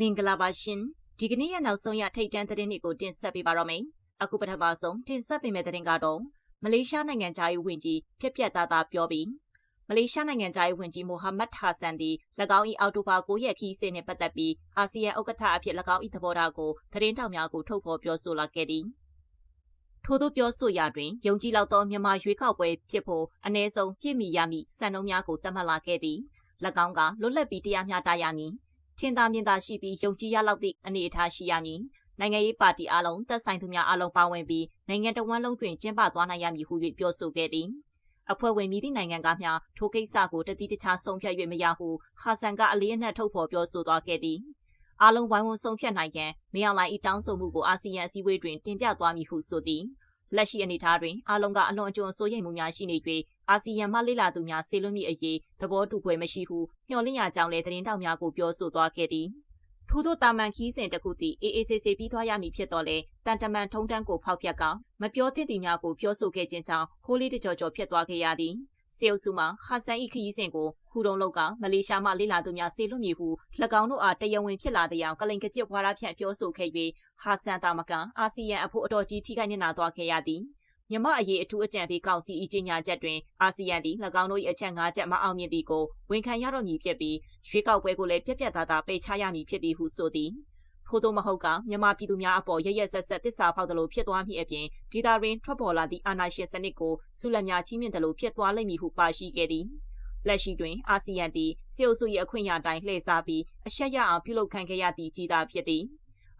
မင်္ဂလာပါရှင်ဒီကနေ့ရနောက်ဆုံးရထိတ်တန့်သတင်းတွေကိုတင်ဆက်ပေးပါတော့မယ်အခုပထမဆုံးတင်ဆက်ပေးမယ့်သတင်းကတော့မလေးရှားနိုင်ငံသားရေးဝန်ကြီးပြက်ပြက်သားသားပြောပြီးမလေးရှားနိုင်ငံသားရေးဝန်ကြီးမိုဟာမက်ဟာဆန်ဒီ၎င်း၏အော်တိုဘာ9ရက်ခီးစဉ်နှင့်ပတ်သက်ပြီးအာဆီယံဥက္ကဋ္ဌအဖြစ်၎င်း၏သဘောထားကိုသတင်းတောက်များကိုထုတ်ဖော်ပြောဆိုလာခဲ့သည်ထို့သောပြောဆိုရာတွင်ယုံကြည်လောက်သောမြန်မာရွေးကောက်ပွဲဖြစ်ဖို့အ ਨੇ ဆုံးပြည့်မီရမည့်စံနှုန်းများကိုသတ်မှတ်လာခဲ့သည်၎င်းကလွတ်လပ်ပြီးတရားမျှတရမည် ထင်သာမြင်သာရှိပြီးယုံကြည်ရလောက်သည့်အနေအထားရှိရမည်နိုင်ငံရေးပါတီအလုံးသက်ဆိုင်သူများအလုံးပါဝင်ပြီးနိုင်ငံတော်ဝန်လုံးတွင်ကျင်းပသွားနိုင်ရမည်ဟု၍ပြောဆိုခဲ့သည်အဖွဲ့ဝင်မိသည့်နိုင်ငံကမျှထိုကိစ္စကိုတတိတခြားဆုံးဖြတ်၍မရဟုဟာဆန်ကအလေးအနက်ထုတ်ဖော်ပြောဆိုသွားခဲ့သည်အလုံးဝိုင်းဝန်းဆုံးဖြတ်နိုင်ရန်မင်းအောင်လှိုင်၏တောင်းဆိုမှုကိုအာဆီယံအစည်းအဝေးတွင်တင်ပြသွားမည်ဟုဆိုသည် လက်ရှိအနေအထားတွင်အလုံးကအလွန်အကျွံစိုးရိမ်မှုများရှိနေ၍အာဆီယံမှလေ့လာသူများဆေလွတ်မိအရေးသဘောတူပွဲမရှိဟုမျှော်လင့်ရကြောင်းလည်းသတင်းတောက်များကိုပြောဆိုသွားခဲ့သည်ထို့သောတာမန်ခီးစဉ်တစ်ခုတည်းအေးအေးဆေးဆေးပြီးသွားရမည်ဖြစ်တော့လေတန်တမန်ထုံတန်းကိုဖောက်ပြက်ကမပြောသင့်သည်များကိုပြောဆိုခဲ့ခြင်းကြောင့်ဟိုးလေးတကြောကြောဖြစ်သွားခဲ့ရသည်စေအုပ်စုမှဟာဆန်ဤခရီးစဉ်ကို ခုတုံးလောက်ကမလေးရှားမှလေလာသူများဆေလွတ်မည်ဟု၎င်းတို့အားတရားဝင်ဖြစ်လာတဲ့အောင်ကလိန်ကကြစ်ဘွားရဖြန့်ပြောဆိုခဲ့၍ဟာဆန်တာမကန်အာဆီယံအဖို့အတော်ကြီးထိခိုက်နေနာသွားခဲ့ရသည်မြမအရေးအထူးအကြံပေးကောင်စီအကြီးညာချက်တွင်အာဆီယံသည်၎င်းတို့၏အချက်၅ချက်မအောင်မြင်သည်ကိုဝန်ခံရတော့မည်ဖြစ်ပြီးရွေးကောက်ပွဲကိုလည်းပြက်ပြက်သားသားပိတ်ချရမည်ဖြစ်သည်ဟုဆိုသည်ထို့သောမဟုတ်ကမြန်မာပြည်သူများအပေါ်ရရဆက်ဆက်တစ္ဆာဖောက်တယ်လို့ဖြစ်သွားမိအပြင်ဒေတာရင်းထွက်ပေါ်လာသည့်အာဏာရှင်စနစ်ကိုဆုလက်များကြီးမြင့်တယ်လို့ဖြစ်သွားလိမ့်မည်ဟုပါရှိခဲ့သည် လက်ရှိတွင်အာဆီယံသည်စေအုပ်စု၏အခွင့်အရေးတိုင်းလှည့်စားပြီးအရှက်ရအောင်ပြုလုပ်ခံခဲ့ရသည့်ကြီးသားဖြစ်သည်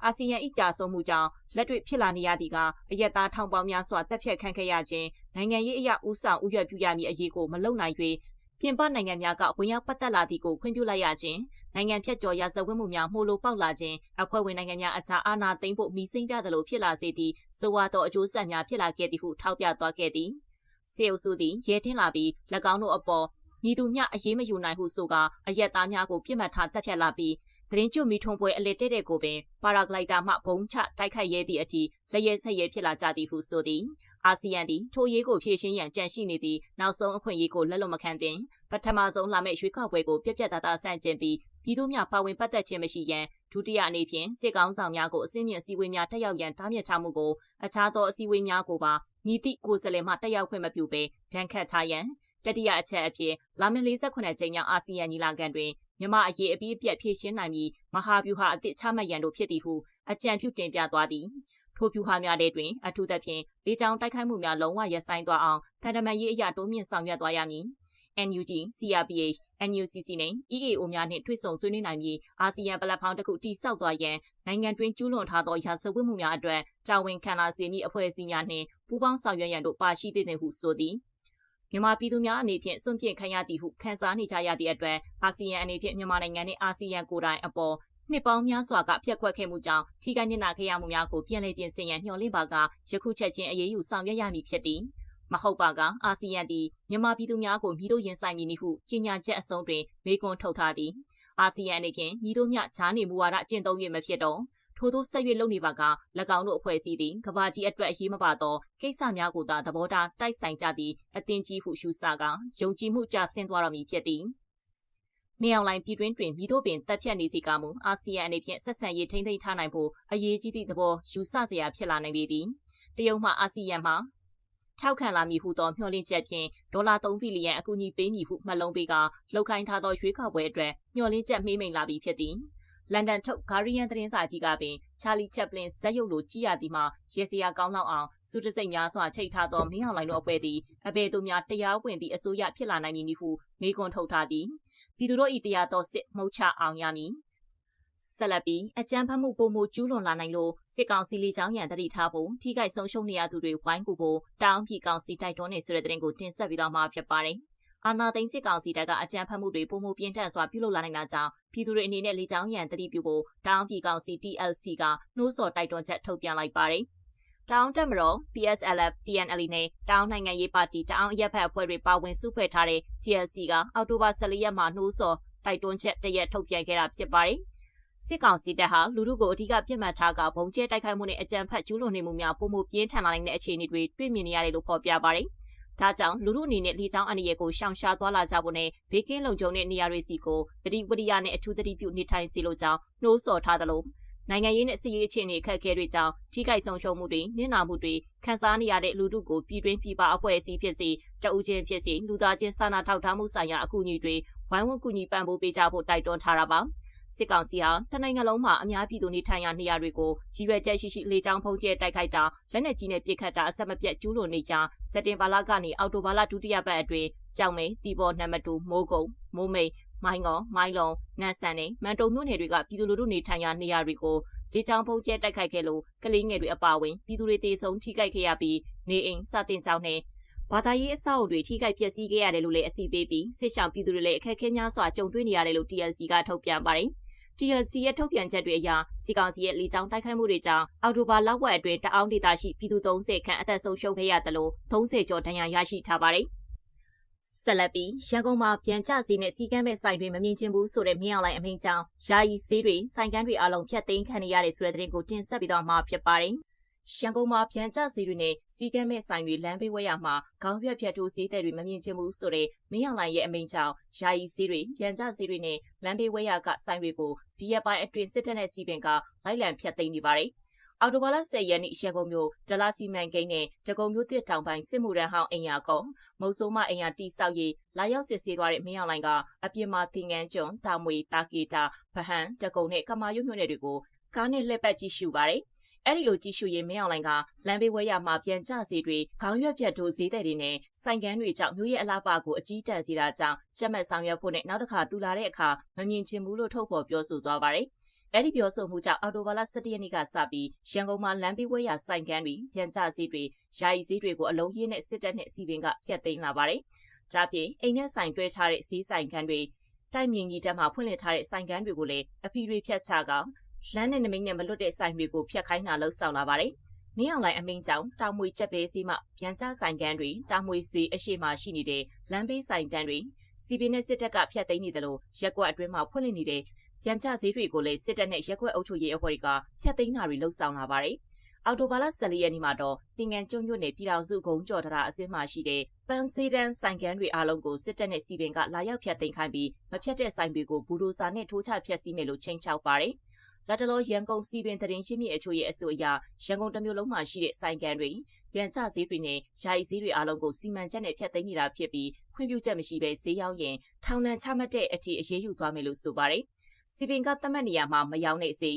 အာဆီယံ၏ကြာဆုံးမှုကြောင့်လက်တွေ့ဖြစ်လာနေရသည့်ကအယက်သားထောင်ပေါင်းများစွာတက်ဖြတ်ခံခဲ့ရခြင်းနိုင်ငံရေးအရာဥဆောင်ဥရွက်ပြုရမည့်အရေးကိုမလုံနိုင်၍ပြင်ပနိုင်ငံများကဝင်ရောက်ပတ်သက်လာသည့်ကိုခွင့်ပြုလိုက်ရခြင်းနိုင်ငံဖြတ်ကျော်ရာဇဝတ်မှုများမှုလိုပေါက်လာခြင်းအဖွဲ့ဝင်နိုင်ငံများအခြားအာဏာသိမ်းဖို့မိစိမ့်ပြသလိုဖြစ်လာစေသည့်ဆိုဝါသောအကျိုးဆက်များဖြစ်လာခဲ့သည်ဟုထောက်ပြသွားခဲ့သည်စေအုပ်စုသည်ရဲထင်းလာပြီး၎င်းတို့အပေါ် မိသူမျှအရေးမယူနိုင်ဟုဆိုကာအရက်သားများကိုပြစ်မှတ်ထားတပ်ဖြတ်လာပြီးသတင်းကျွမီထုံပွဲအလက်တဲ့တဲ့ကိုပင်ပါရာဂလိုက်တာမှဘုံချတိုက်ခိုက်ရဲသည့်အထိလက်ရဲဆက်ရဲဖြစ်လာကြသည်ဟုဆိုသည်အာဆီယံသည်ထိုရေးကိုဖြည့်ရှင်းရန်ကြံရှိနေသည့်နောက်ဆုံးအခွင့်အရေးကိုလက်လွတ်မခံသင့်ပထမဆုံးလာမယ့်ရွေးကောက်ပွဲကိုပြက်ပြက်သားသားဆန့်ကျင်ပြီးပြည်သူများပါဝင်ပတ်သက်ခြင်းမရှိရန်ဒုတိယအနေဖြင့်စစ်ကောင်းဆောင်များကိုအစင်းမြင့်စည်းဝေးများတက်ရောက်ရန်တားမြစ်ထားမှုကိုအခြားသောအစည်းအဝေးများကိုပါမြည်သည့်ကိုယ်စားလှယ်မှတက်ရောက်ခွင့်မပြုဘဲဒဏ်ခတ်ထားရန် တတိယအချက်အဖြစ်လာမယ့်48ကြိမ်မြောက်အာဆီယံညီလာခံတွင်မြမအရေးအပြီးအပြတ်ဖြည့်ရှင်းနိုင်ပြီးမဟာဗျူဟာအသစ်ချမှတ်ရန်တို့ဖြစ်သည်ဟုအကြံပြုတင်ပြသွားသည်ထိုဗျူဟာများတွင်အထူးသဖြင့်လေကြောင်းတိုက်ခိုက်မှုများလုံးဝရပ်ဆိုင်းသွားအောင်တန်တမန်ရေးအရာတိုးမြင့်ဆောင်ရွက်သွားရမည် NUG, CRPH, NUCC နဲ့ EAO များနှင့်တွေ့ဆုံဆွေးနွေးနိုင်ပြီးအာဆီယံပလက်ဖောင်းတစ်ခုတိစောက်သွားရန်နိုင်ငံတွင်းကျူးလွန်ထားသောရာဇဝတ်မှုများအတွက်တာဝန်ခံလာစေမည့်အဖွဲ့အစည်းများနှင့်ပူးပေါင်းဆောင်ရွက်ရန်တို့ပါရှိသင့်တယ်ဟုဆိုသည် မြန်မာပြည်သူများအနေဖြင့်စွန့်ပစ်ခံရသည်ဟုခန်းစားနေကြရသည့်အတွက်အာဆီယံအနေဖြင့်မြန်မာနိုင်ငံနှင့်အာဆီယံကိုယ်တိုင်အပေါ်နှစ်ပေါင်းများစွာကပြက်ကွက်ခဲ့မှုကြောင့်ထိခိုက်နစ်နာခဲ့ရမှုများကိုပြန်လည်ပြင်ဆင်ရန်မျှော်လင့်ပါကယခုချက်ချင်းအရေးယူဆောင်ရွက်ရမည်ဖြစ်သည်မဟုတ်ပါကအာဆီယံသည်မြန်မာပြည်သူများကိုမိတို့ရင်ဆိုင်မည်နည်းဟုကြေညာချက်အဆုံးတွင်မေးခွန်းထုတ်ထားသည်အာဆီယံအနေဖြင့်မိတို့မြချားနေမှုဝါဒကျင့်သုံးရမဖြစ်တော့ ထို့သောဆက်ရွက်လုပ်နေပါက၎င်းတို့အဖွဲ့အစည်းသည်ကဘာကြီးအတွက်အရေးမပါသောကိစ္စများကိုသာသဘောထားတိုက်ဆိုင်ကြသည့်အသင်းကြီးဟုရှုဆကယုံကြည်မှုကျဆင်းသွားတော်မူဖြစ်သည်နေအောင်လိုင်းပြည်တွင်းတွင်မိတို့ပင်တက်ဖြတ်နေစီကမူအာဆီယံအနေဖြင့်ဆက်ဆံရေးထိန်းသိမ်းထားနိုင်ဖို့အရေးကြီးသည့်သဘောယူဆစရာဖြစ်လာနိုင်ပေသည်တရုတ်မှအာဆီယံမှထောက်ခံလာမည်ဟုသောမျှော်လင့်ချက်ဖြင့်ဒေါ်လာ3ဘီလီယံအကူအညီပေးမည်ဟုမှတ်လုံးပေးကလှုပ်ခိုင်းထားသောရွေးကောက်ပွဲအတွက်မျှော်လင့်ချက်မှေးမိန်လာပြီဖြစ်သည်။ လန်ဒန်ထုတ်ဂါရီယန်သတင်းစာကြီးကပင်ချာလီချက်ပလင်ဇက်ရုပ်လိုကြည့်ရသည်မှာရေစရာကောင်းလောက်အောင်စူးတစိတ်များစွာချိတ်ထားသောမင်းအောင်လိုင်တို့အဖွဲ့သည်အဘယ်သူများတရားဝင်သည့်အစိုးရဖြစ်လာနိုင်မည်ဟုမေးခွန်းထုတ်ထားသည်ပြည်သူတို့၏တရားတော်စစ်မှုချအောင်ရမည်ဆက်လက်ပြီးအကြမ်းဖက်မှုပုံမှုကျူးလွန်လာနိုင်လို့စစ်ကောင်စီလေးချောင်းရန်တတိထားဖို့ထိခိုက်ဆုံးရှုံးနေရသူတွေဝိုင်းကူဖို့တောင်းပြည်ကောင်စီတိုက်တွန်းနေဆိုတဲ့သတင်းကိုတင်ဆက်ပြီးတော့မှာဖြစ်ပါတယ်။ အာနာသိန်းစစ်ကောင်စီတပ်ကအကြမ်းဖက်မှုတွေပုံမှုပြင်းထန်စွာပြုလုပ်လာနိုင်တာကြောင့်ပြည်သူတွေအနေနဲ့လေကြောင်းရန်တတိပြုဖို့တောင်းပြည်ကောင်စီ TLC ကနှိုးဆော်တိုက်တွန်းချက်ထုတ်ပြန်လိုက်ပါတယ်။တောင်းတက်မတော် PSLF TNL နဲ့တောင်းနိုင်ငံရေးပါတီတောင်းအရက်ဖက်အဖွဲ့တွေပါဝင်စုဖွဲ့ထားတဲ့ TLC ကအောက်တိုဘာ14ရက်မှာနှိုးဆော်တိုက်တွန်းချက်တရက်ထုတ်ပြန်ခဲ့တာဖြစ်ပါတယ်။စစ်ကောင်စီတပ်ဟာလူထုကိုအထူးကပြစ်မှတ်ထားကဘုံကျဲတိုက်ခိုက်မှုနဲ့အကြမ်းဖက်ကျူးလွန်နေမှုများပုံမှုပြင်းထန်လာနိုင်တဲ့အခြေအနေတွေတွေ့မြင်နေရတယ်လို့ဖော်ပြပါတယ်။။ ဒါကြောင့်လူမှုအနေနဲ့လေကြောင်းအန္တရာယ်ကိုရှောင်ရှားသွားလာကြဖို့နဲ့ဘေးကင်းလုံခြုံတဲ့နေရာတွေစီကိုတတိဝရိယနဲ့အထူးသတိပြုနေထိုင်စီလိုကြောင်းနှိုးဆော်ထားသလိုနိုင်ငံရေးနဲ့စီးရေးအခြေအနေအခက်အခဲတွေကြောင့်ထိခိုက်ဆုံးရှုံးမှုတွေနစ်နာမှုတွေခံစားနေရတဲ့လူထုကိုပြည်တွင်းပြည်ပအဖွဲ့အစည်းဖြစ်စီတအူးချင်းဖြစ်စီလူသားချင်းစာနာထောက်ထားမှုဆိုင်ရာအကူအညီတွေဝိုင်းဝန်းကူညီပံ့ပိုးပေးကြဖို့တိုက်တွန်းထားတာပါ စစ်ကောင်စီဟာတနိုင်ငံလုံးမှာအများပြည်သူနေထိုင်ရာနေရာတွေကိုကြီးရွယ်ချက်ရှိရှိလေကြောင်းဖုံးကျဲတိုက်ခိုက်တာလက်နက်ကြီးနဲ့ပစ်ခတ်တာအဆက်မပြတ်ကျူးလွန်နေကြစက်တင်ဘာလကနေအောက်တိုဘာလဒုတိယပတ်အတွင်းကြောင်မဲတီဘောနံပါတ်2မိုးကုံမိုးမိတ်မိုင်းကောမိုင်းလုံးနန်းဆန်နဲ့မန်တုံမြို့နယ်တွေကပြည်သူလူထုနေထိုင်ရာနေရာတွေကိုလေကြောင်းဖုံးကျဲတိုက်ခိုက်ခဲ့လို့ကလေးငယ်တွေအပါအဝင်ပြည်သူတွေတေဆုံးထိခိုက်ခဲ့ရပြီးနေအိမ်စတင်ကြောင်းနဲ့ဘာသာရေးအဆောက်အဦတွေထိခိုက်ပျက်စီးခဲ့ရတယ်လို့လည်းအသိပေးပြီးစစ်ဆောင်ပြည်သူတွေလည်းအခက်အခဲများစွာကြုံတွေ့နေရတယ်လို့ TLC ကထုတ်ပြန်ပါတယ်။ TLC ရဲ့ထုတ်ပြန်ချက်တွေအရစီကောင်စီရဲ့လေကြောင်းတိုက်ခိုက်မှုတွေကြောင့်အော်တိုဘာလောက်ဝက်အတွင်းတအောင်းဒေသရှိပြည်သူ30ခန့်အသက်ဆုံးရှုံးခဲ့ရတယ်လို့30ကျော်ဒဏ်ရာရရှိထားပါတယ်။ဆက်လက်ပြီးရန်ကုန်မှာပြန်ကျစီနဲ့စီကမ်းမဲ့ဆိုင်တွေမမြင်ချင်ဘူးဆိုတဲ့မင်းအောင်လိုင်အမိန့်ကြောင့်ယာယီဈေးတွေဆိုင်ကန်းတွေအလုံးဖြတ်သိမ်းခံနေရတဲ့ဆိုတဲ့သတင်းကိုတင်ဆက်ပြီးတော့မှာဖြစ်ပါတယ်။ ရန်ကုန်မှာပြန်ကျစီတွေနဲ့စီကမ်းမဲ့ဆိုင်တွေလမ်းဘေးဝဲရမှာခေါင်းရွက်ဖြတ်ထိုးဈေးတွေမမြင်ချင်ဘူးဆိုတဲ့မင်းအောင်လိုင်ရဲ့အမိန့်ကြောင့်ယာယီဈေးတွေပြန်ကျဈေးတွေနဲ့လမ်းဘေးဝဲရကဆိုင်တွေကိုဒီရက်ပိုင်းအတွင်းစစ်တပ်နဲ့စီပင်ကလိုက်လံဖြတ်သိမ်းနေပါတယ်။အော်တိုဘာလ10ရက်နေ့ရန်ကုန်မြို့ဒလာစီမန်ကိန်းနဲ့တကုံမြို့တစ်တောင်ပိုင်းစစ်မှုရန်ဟောင်းအင်ယာကုံမုတ်ဆိုးမအင်ယာတီဆောက်ရေးလာရောက်စစ်ဆေးသွားတဲ့မင်းအောင်လိုင်ကအပြစ်မှာသင်ငန်းကျွန်းတာမွေတာကီတာဗဟန်တကုံနဲ့ကမာရွတ်မြို့နယ်တွေကိုကားနဲ့လှည့်ပတ်ကြည့်ရှုပါတယ် အဲ့ဒီလိုကြည့်ရှုရင်မင်းအောင်လိုင်ကလမ်းဘေးဝဲရမှာပြန်ကျစီတွေခေါင်းရွက်ပြတ်တို့ဈေးတဲ့တွေနဲ့ဆိုင်ကန်းတွေကြောင့်မြို့ရဲ့အလားပါကိုအကြီးတန်းစီတာကြောင့်ချက်မှတ်ဆောင်ရွက်ဖို့နဲ့နောက်တစ်ခါတူလာတဲ့အခါမမြင်ချင်ဘူးလို့ထုတ်ဖော်ပြောဆိုသွားပါတယ်။အဲ့ဒီပြောဆိုမှုကြောင့်အော်တိုဘာလ17ရက်နေ့ကစပြီးရန်ကုန်မှာလမ်းဘေးဝဲရဆိုင်ကန်းတွေပြန်ကျစည်းတွေယာယီစည်းတွေကိုအလုံးရင်းနဲ့စစ်တပ်နဲ့စီပင်ကဖျက်သိမ်းလာပါတယ်။ဒါပြင်အိမ်နဲ့ဆိုင်တွဲထားတဲ့စီးဆိုင်ကန်းတွေတိုက်မြင်ကြီးတက်မှဖွင့်လှစ်ထားတဲ့ဆိုင်ကန်းတွေကိုလည်းအဖီတွေဖြတ်ချကောင် လမ်းနဲ့နမိတ်နဲ့မလွတ်တဲ့ဆိုင်တွေကိုဖျက်ခိုင်းတာလှုပ်ဆောင်လာပါတယ်။နင်းအောင်လိုင်းအမင်းကြောင့်တောင်မွေချက်ပေးစီမှပြန်ကျဆိုင်ကန်းတွေတောင်မွေစီအရှိမရှိနေတဲ့လမ်းဘေးဆိုင်တန်းတွေစီပင်းနဲ့စစ်တပ်ကဖျက်သိမ်းနေတယ်လို့ရက်ကွက်အတွင်းမှာဖွင့်လှစ်နေတဲ့ပြန်ချဈေးတွေကိုလည်းစစ်တပ်နဲ့ရက်ကွက်အုပ်ချုပ်ရေးအဖွဲ့တွေကဖျက်သိမ်းတာတွေလှုပ်ဆောင်လာပါတယ်။အော်တိုဘာလ14ရက်နေ့မှာတော့တင်ငန်းကျွန်းမြို့နယ်ပြည်တော်စုကုန်းကျော်တရာအစင်းမှရှိတဲ့ပန်းစေးတန်းဆိုင်ကန်းတွေအားလုံးကိုစစ်တပ်နဲ့စီပင်ကလာရောက်ဖျက်သိမ်းခိုင်းပြီးမဖျက်တဲ့ဆိုင်တွေကိုဘူဒိုစာနဲ့ထိုးချဖျက်ဆီးမယ်လို့ချိန်ချောက်ပါတယ်။ လက်တလောရန်ကုန်စီပင်တရင်ရှိမြစ်အချို့ရဲ့အဆိုအရရန်ကုန်တမျိုးလုံးမှာရှိတဲ့ဆိုင်ကန်တွေကြံကြဈေးတွေနဲ့ယာယီဈေးတွေအားလုံးကိုစီမံချက်နဲ့ဖျက်သိမ်းနေတာဖြစ်ပြီးခွင့်ပြုချက်မရှိဘဲဈေးရောက်ရင်ထောင်ဒဏ်ချမှတ်တဲ့အထိအရေးယူသွားမယ်လို့ဆိုပါတယ်။စီပင်ကသတ်မှတ်နေရမှာမရောက်နေစေ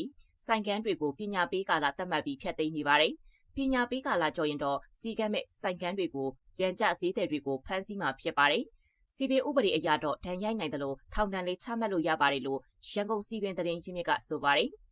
ဆိုင်ကန်းတွေကိုပညာပေးကာလသတ်မှတ်ပြီးဖျက်သိမ်းနေပါတယ်ပညာပေးကာလကြော်ရင်တော့စီကမ်းမဲ့ဆိုင်ကန်းတွေကိုကြံကြဈေးတယ်တွေကိုဖမ်းဆီးမှာဖြစ်ပါတယ် စီပင်ဥပဒေအရတော့ဒဏ်ရိုက်နိုင်တယ်လို့ထောင်ဒဏ်လေးချမှတ်လို့ရပါတယ်လို့ရန်ကုန်စီပင်သတင်းချင်းမြစ်ကဆိုပါတယ်။